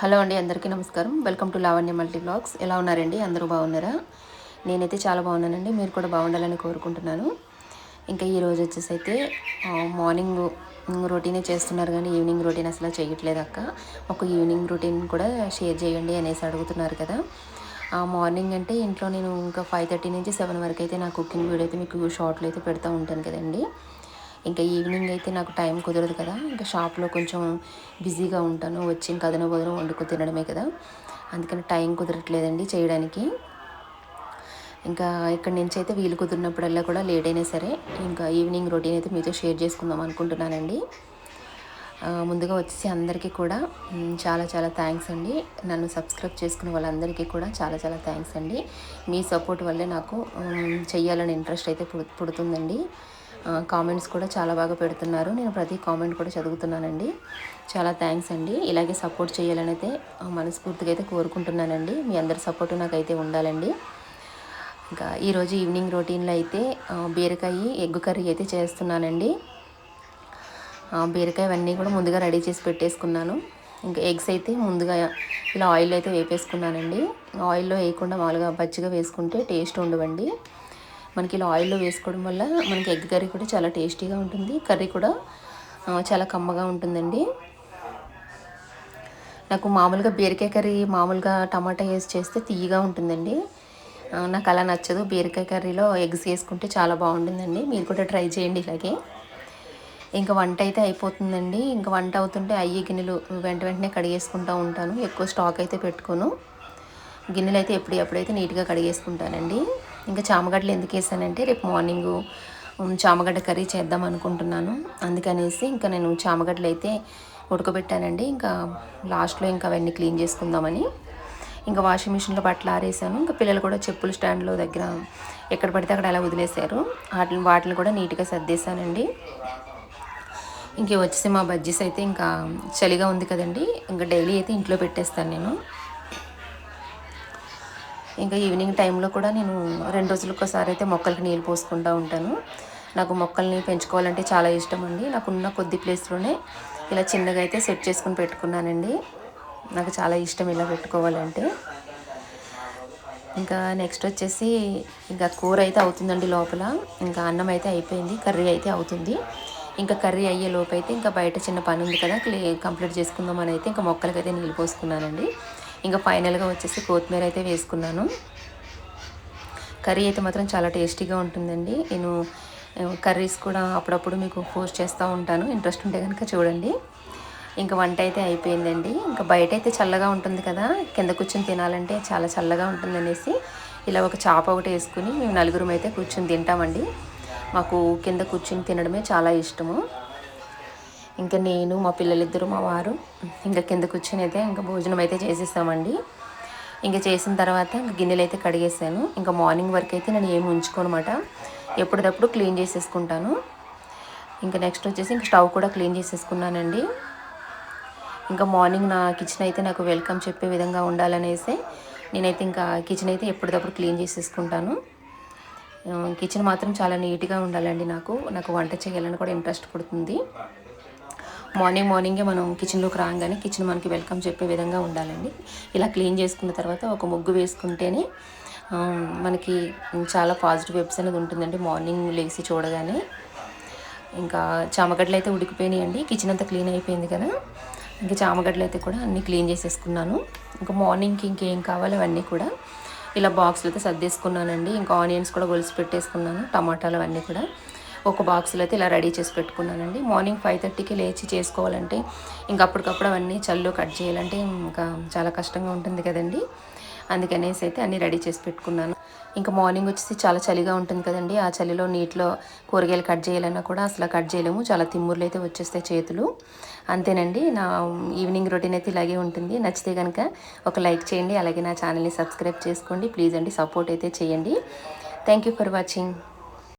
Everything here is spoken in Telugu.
హలో అండి అందరికీ నమస్కారం. Welcome to Lavanya multi blogs. ఎలా ఉన్నారండి? అందరూ బాగున్నారా? నేనైతే చాలా బాగున్నానండి. మీరు కూడా బాగుండాలని కోరుకుంటున్నాను. ఇంకా ఈరోజు వచ్చేసి అయితే మార్నింగ్ రొటీనే చేస్తున్నారు కానీ ఈవినింగ్ రొటీన్ అసలు చేయట్లేదు అక్క. ఒక ఈవినింగ్ రొటీన్ కూడా షేర్ చేయండి అనేసి అడుగుతున్నారు కదా. మార్నింగ్ అంటే ఇంట్లో నేను ఇంకా ఫైవ్ థర్టీ నుంచి సెవెన్ వరకు అయితే నా కుకింగ్ వీడియో అయితే మీకు షార్ట్లో అయితే పెడతా ఉంటాను కదండి. ఇంకా ఈవినింగ్ అయితే నాకు టైం కుదరదు కదా. ఇంకా షాప్లో కొంచెం బిజీగా ఉంటాను. వచ్చి ఇంకా అదన బదులు వండుకు తినడమే కదా. అందుకని టైం కుదరట్లేదండి చేయడానికి. ఇంకా ఇక్కడ నుంచి అయితే వీలు కుదిరినప్పుడల్లా కూడా లేట్ అయినా సరే ఇంకా ఈవినింగ్ రొటీన్ అయితే మీతో షేర్ చేసుకుందాం అనుకుంటున్నానండి. ముందుగా వచ్చేసి అందరికీ కూడా చాలా చాలా థ్యాంక్స్ అండి. నన్ను సబ్స్క్రైబ్ చేసుకున్న వాళ్ళందరికీ కూడా చాలా చాలా థ్యాంక్స్ అండి. మీ సపోర్ట్ వల్లే నాకు చెయ్యాలని ఇంట్రెస్ట్ అయితే పుడుతుందండి. కామెంట్స్ కూడా చాలా బాగా పెడుతున్నారు. నేను ప్రతి కామెంట్ కూడా చదువుతున్నానండి. చాలా థ్యాంక్స్ అండి. ఇలాగే సపోర్ట్ చేయాలని అయితే మనస్ఫూర్తిగా అయితే కోరుకుంటున్నానండి. మీ అందరి సపోర్ట్ నాకైతే ఉండాలండి. ఇంకా ఈరోజు ఈవినింగ్ రొటీన్లో అయితే బీరకాయ ఎగ్ కర్రీ అయితే చేస్తున్నానండి. బీరకాయ అవన్నీ కూడా ముందుగా రెడీ చేసి పెట్టేసుకున్నాను. ఇంకా ఎగ్స్ అయితే ముందుగా ఇలా ఆయిల్ అయితే వేపేసుకున్నానండి. ఆయిల్లో వేయకుండా మామూలుగా పచ్చిగా వేసుకుంటే టేస్ట్ ఉండవండి. మనకి ఇలా ఆయిల్లో వేసుకోవడం వల్ల మనకి ఎగ్ కర్రీ కూడా చాలా టేస్టీగా ఉంటుంది. కర్రీ కూడా చాలా కమ్మగా ఉంటుందండి. నాకు మామూలుగా బీరకాయ కర్రీ మామూలుగా టమాటా వేసి చేస్తే తీయగా ఉంటుందండి. నాకు అలా నచ్చదు. బీరకాయ కర్రీలో ఎగ్స్ వేసుకుంటే చాలా బాగుంటుందండి. మీరు కూడా ట్రై చేయండి ఇలాగే. ఇంకా వంట అయితే అయిపోతుందండి. ఇంకా వంట అవుతుంటే అయ్యి గిన్నెలు వెంట వెంటనే కడిగేసుకుంటూ ఉంటాను. ఎక్కువ స్టాక్ అయితే పెట్టుకోను. గిన్నెలు అయితే ఎప్పుడు ఎప్పుడైతే నీట్గా కడిగేసుకుంటానండి. ఇంకా చామగడ్డలు ఎందుకు వేసానంటే రేపు మార్నింగు చామగడ్డ కర్రీ చేద్దాం అనుకుంటున్నాను. అందుకనేసి ఇంకా నేను చామగడ్డలు అయితే ఉడకబెట్టానండి. ఇంకా లాస్ట్లో ఇంకా అవన్నీ క్లీన్ చేసుకుందామని. ఇంకా వాషింగ్ మిషన్లో బట్టలు ఆరేసాను. ఇంకా పిల్లలు కూడా చెప్పులు స్టాండ్లో దగ్గర ఎక్కడ పడితే అక్కడ అలా వదిలేశారు. వాటిని వాటిని కూడా నీట్గా సర్దేశానండి. ఇంక వచ్చేసి మా బజ్జీస్ అయితే ఇంకా చలిగా ఉంది కదండి. ఇంకా డైలీ అయితే ఇంట్లో పెట్టేస్తాను నేను. ఇంకా ఈవినింగ్ టైంలో కూడా నేను రెండు రోజులకు ఒకసారి అయితే మొక్కలకి నీళ్ళు పోసుకుంటూ ఉంటాను. నాకు మొక్కల్ని పెంచుకోవాలంటే చాలా ఇష్టం అండి. నాకున్న కొద్ది ప్లేస్లోనే ఇలా చిన్నగా అయితే సెట్ చేసుకుని పెట్టుకున్నానండి. నాకు చాలా ఇష్టం ఇలా పెట్టుకోవాలంటే. ఇంకా నెక్స్ట్ వచ్చేసి ఇంకా కూర అయితే అవుతుందండి లోపల. ఇంకా అన్నం అయితే అయిపోయింది కర్రీ అయితే అవుతుంది. ఇంకా కర్రీ అయ్యే లోపు అయితే ఇంకా బయట చిన్న పని ఉంది కదా కంప్లీట్ చేసుకుందామని అయితే ఇంకా మొక్కలకైతే నీళ్ళు పోసుకున్నానండి. ఇంకా ఫైనల్గా వచ్చేసి కొత్తిమీర అయితే వేసుకున్నాను. కర్రీ అయితే మాత్రం చాలా టేస్టీగా ఉంటుందండి. నేను కర్రీస్ కూడా అప్పుడప్పుడు మీకు పోస్ట్ చేస్తూ ఉంటాను. ఇంట్రెస్ట్ ఉంటే కనుక చూడండి. ఇంకా వంట అయితే అయిపోయిందండి. ఇంకా బయట అయితే చల్లగా ఉంటుంది కదా కింద కూర్చొని తినాలంటే చాలా చల్లగా ఉంటుంది అనేసి ఇలా ఒక చాప ఒకటి వేసుకుని మేము నలుగురం అయితే కూర్చొని తింటామండి. మాకు కింద కూర్చొని తినడమే చాలా ఇష్టము. ఇంకా నేను మా పిల్లలిద్దరు మా వారు ఇంకా కింద కూర్చొని అయితే ఇంకా భోజనం అయితే చేసేస్తామండి. ఇంకా చేసిన తర్వాత ఇంకా గిన్నెలు అయితే కడిగేసాను. ఇంకా మార్నింగ్ వరకు అయితే నేను ఏమి ఉంచుకోనమాట. ఎప్పటికప్పుడు క్లీన్ చేసేసుకుంటాను. ఇంకా నెక్స్ట్ వచ్చేసి ఇంకా స్టవ్ కూడా క్లీన్ చేసేసుకున్నానండి. ఇంకా మార్నింగ్ నా కిచెన్ అయితే నాకు వెల్కమ్ చెప్పే విధంగా ఉండాలనేసి నేనైతే ఇంకా కిచెన్ అయితే ఎప్పటికప్పుడు క్లీన్ చేసేసుకుంటాను. కిచెన్ మాత్రం చాలా నీట్గా ఉండాలండి నాకు. నాకు వంట చేయాలని కూడా ఇంట్రెస్ట్ పుడుతుంది. మార్నింగ్ మార్నింగే మనం కిచెన్లోకి రాగానే కిచెన్ మనకి వెల్కమ్ చెప్పే విధంగా ఉండాలండి. ఇలా క్లీన్ చేసుకున్న తర్వాత ఒక ముగ్గు వేసుకుంటేనే మనకి చాలా పాజిటివ్ వెబ్స్ అనేది ఉంటుందండి మార్నింగ్ లేచి చూడగానే. ఇంకా చామగడ్డలు అయితే ఉడికిపోయినాయండి కిచెన్ అంతా క్లీన్ అయిపోయింది కదా. ఇంకా చామగడ్డలు అయితే కూడా అన్నీ క్లీన్ చేసేసుకున్నాను. ఇంకా మార్నింగ్కి ఇంకేం కావాలి అవన్నీ కూడా ఇలా బాక్స్లో అయితే సర్దేసుకున్నానండి. ఇంకా ఆనియన్స్ కూడా గొలిసి పెట్టేసుకున్నాను టమాటాలు అవన్నీ కూడా. ఒక బాక్స్లో అయితే ఇలా రెడీ చేసి పెట్టుకున్నానండి. మార్నింగ్ ఫైవ్ థర్టీకి లేచి చేసుకోవాలంటే ఇంకా అప్పటికప్పుడు అవన్నీ చల్లు కట్ చేయాలంటే ఇంకా చాలా కష్టంగా ఉంటుంది కదండి. అందుకనేసి అయితే అన్నీ రెడీ చేసి పెట్టుకున్నాను. ఇంకా మార్నింగ్ వచ్చేసి చాలా చలిగా ఉంటుంది కదండి. ఆ చలిలో నీటిలో కూరగాయలు కట్ చేయాలన్నా కూడా అసలు కట్ చేయలేము. చాలా తిమ్ముర్లు అయితే వచ్చేస్తాయి చేతులు. అంతేనండి. నా ఈవినింగ్ రొటీన్ అయితే ఇలాగే ఉంటుంది. నచ్చితే కనుక ఒక లైక్ చేయండి. అలాగే నా ఛానల్ని సబ్స్క్రైబ్ చేసుకోండి. ప్లీజ్ అండి. సపోర్ట్ అయితే చేయండి. Thank for watching.